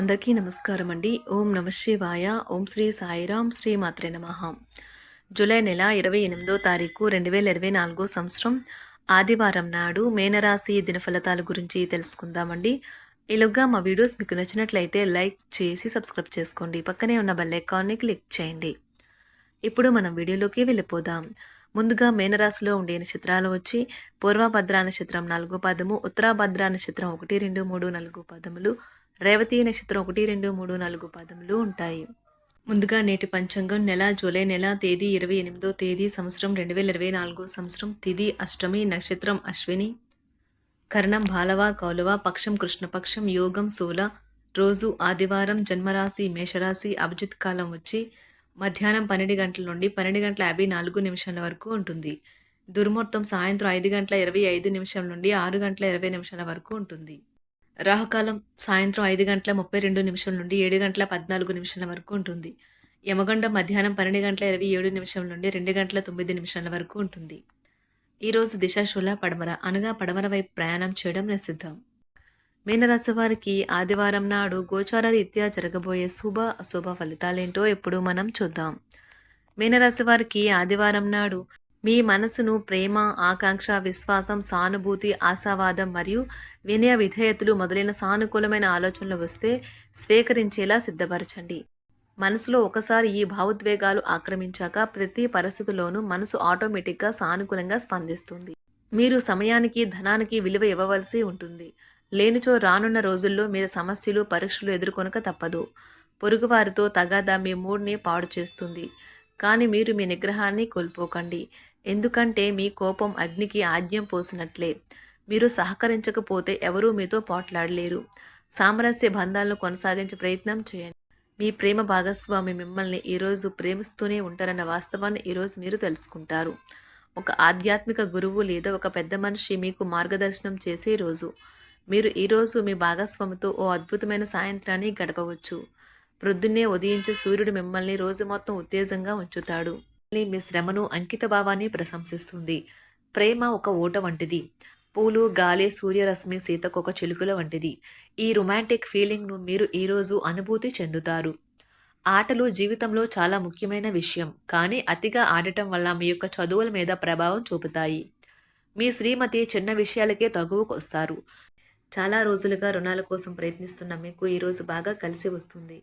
అందరికీ నమస్కారం అండి ఓం నమ శివాయ. ఓం శ్రీ సాయిరాం శ్రీ మాత్రే నమ. జూలై నెల ఇరవై ఎనిమిదో తారీఖు రెండు వేల ఇరవై నాలుగో సంవత్సరం ఆదివారం నాడు మేనరాశి దినఫలితాల గురించి తెలుసుకుందామండి. ఇలాగా మా వీడియోస్ మీకు నచ్చినట్లయితే లైక్ చేసి సబ్స్క్రైబ్ చేసుకోండి. పక్కనే ఉన్న బెల్ ఐకాన్ని క్లిక్ చేయండి. ఇప్పుడు మనం వీడియోలోకి వెళ్ళిపోదాం. ముందుగా మేనరాశిలో ఉండే నక్షత్రాలు వచ్చి పూర్వభద్రా నక్షత్రం నాలుగో పదము ఉత్తరాభద్రా నక్షత్రం ఒకటి రెండు మూడు నాలుగు పదములు రేవతి నక్షత్రం ఒకటి రెండు మూడు నాలుగు పదములు ఉంటాయి. ముందుగా నేటి పంచాంగం నెల జూలై నెల తేదీ ఇరవై ఎనిమిదో తేదీ సంవత్సరం రెండు వేల ఇరవై నాలుగో సంవత్సరం తిది అష్టమి నక్షత్రం అశ్విని. కరణం బాలవ కౌలవ పక్షం కృష్ణపక్షం యోగం శూల. రోజు ఆదివారం జన్మరాశి మేషరాశి అభిజిత్ కాలం వచ్చి మధ్యాహ్నం పన్నెండు గంటల నుండి పన్నెండు గంటల యాభై నాలుగు నిమిషాల వరకు ఉంటుంది. దుర్ముహూర్తం సాయంత్రం ఐదు గంటల ఇరవై ఐదు నిమిషం నుండి ఆరు గంటల ఇరవై నిమిషాల వరకు ఉంటుంది. రాహుకాలం సాయంత్రం ఐదు గంటల ముప్పై రెండు నిమిషం నుండి ఏడు గంటల పద్నాలుగు నిమిషాల వరకు ఉంటుంది. యమగండం మధ్యాహ్నం పన్నెండు గంటల ఇరవై ఏడు నిమిషం నుండి రెండు గంటల తొమ్మిది నిమిషాల వరకు ఉంటుంది. ఈరోజు దిశాశూల పడమర అనగా పడమర వైపు ప్రయాణం చేయడం నిషిద్ధం. మీనరాశి వారికి ఆదివారం నాడు గోచార రీత్యా జరగబోయే శుభ అశుభ ఫలితాలేంటో ఇప్పుడు మనం చూద్దాం. మీనరాశి వారికి ఆదివారం నాడు మీ మనసును ప్రేమ ఆకాంక్ష విశ్వాసం సానుభూతి ఆశావాదం మరియు వినయ విధేయతలు మొదలైన సానుకూలమైన ఆలోచనలు వస్తే స్వీకరించేలా సిద్ధపరచండి. మనసులో ఒకసారి ఈ భావోద్వేగాలు ఆక్రమించాక ప్రతి పరిస్థితిలోనూ మనసు ఆటోమేటిక్గా సానుకూలంగా స్పందిస్తుంది. మీరు సమయానికి ధనానికి విలువ ఇవ్వవలసి ఉంటుంది. లేనిచో రానున్న రోజుల్లో మీరు సమస్యలు పరీక్షలు ఎదుర్కొనక తప్పదు. పొరుగువారితో తగాదా మీ మూడ్ని పాడు చేస్తుంది కానీ మీరు మీ నిగ్రహాన్ని కోల్పోకండి. ఎందుకంటే మీ కోపం అగ్నికి ఆజ్యం పోసినట్లే. మీరు సహకరించకపోతే ఎవరూ మీతో పోట్లాడలేరు. సామరస్య బంధాలను కొనసాగించే ప్రయత్నం చేయండి. మీ ప్రేమ భాగస్వామి మిమ్మల్ని ఈరోజు ప్రేమిస్తూనే ఉంటారన్న వాస్తవాన్ని ఈరోజు మీరు తెలుసుకుంటారు. ఒక ఆధ్యాత్మిక గురువు లేదా ఒక పెద్ద మనిషి మీకు మార్గదర్శనం చేసే రోజు. మీరు ఈరోజు మీ భాగస్వామితో ఓ అద్భుతమైన సాయంత్రాన్ని గడపవచ్చు. ప్రొద్దున్నే ఉదయించే సూర్యుడు మిమ్మల్ని రోజు మొత్తం ఉత్తేజంగా ఉంచుతాడు. మీ శ్రమను అంకిత భావాన్ని ప్రశంసిస్తుంది. ప్రేమ ఒక ఓట వంటిది. పూలు గాలి సూర్యరశ్మి సీతకొక చిలుకల వంటిది. ఈ రొమాంటిక్ ఫీలింగ్ను మీరు ఈరోజు అనుభూతి చెందుతారు. ఆటలు జీవితంలో చాలా ముఖ్యమైన విషయం కానీ అతిగా ఆడటం వల్ల మీ యొక్క చదువుల మీద ప్రభావం చూపుతాయి. మీ శ్రీమతి చిన్న విషయాలకే తగువకొస్తారు చాలా రోజులుగా రుణాల కోసం ప్రయత్నిస్తున్న మీకు ఈరోజు బాగా కలిసి వస్తుంది.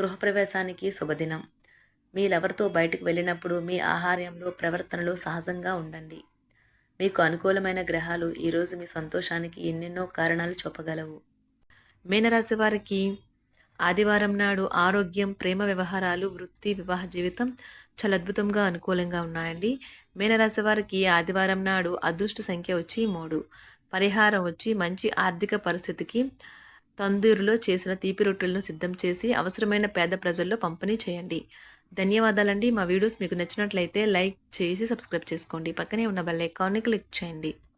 గృహప్రవేశానికి శుభదినం. మీరెవరితో బయటకు వెళ్ళినప్పుడు మీ ఆహార్యంలో ప్రవర్తనలో సహజంగా ఉండండి. మీకు అనుకూలమైన గ్రహాలు ఈరోజు మీ సంతోషానికి ఎన్నెన్నో కారణాలు చూపగలవు. మీనరాశి వారికి ఆదివారం నాడు ఆరోగ్యం ప్రేమ వ్యవహారాలు వృత్తి వివాహ జీవితం చాలా అద్భుతంగా అనుకూలంగా ఉన్నాయండి. మీనరాశి వారికి ఆదివారం నాడు అదృష్ట సంఖ్య వచ్చి మూడు. పరిహారం వచ్చి మంచి ఆర్థిక పరిస్థితికి తందూరులో చేసిన తీపి రొట్టెలను సిద్ధం చేసి అవసరమైన పేద ప్రజల్లో పంపిణీ చేయండి. ధన్యవాదాలండి. మా వీడియోస్ మీకు నచ్చినట్లయితే లైక్ చేసి సబ్స్క్రైబ్ చేసుకోండి. పక్కనే ఉన్న బెల్ ఐకాన్ని క్లిక్ చేయండి.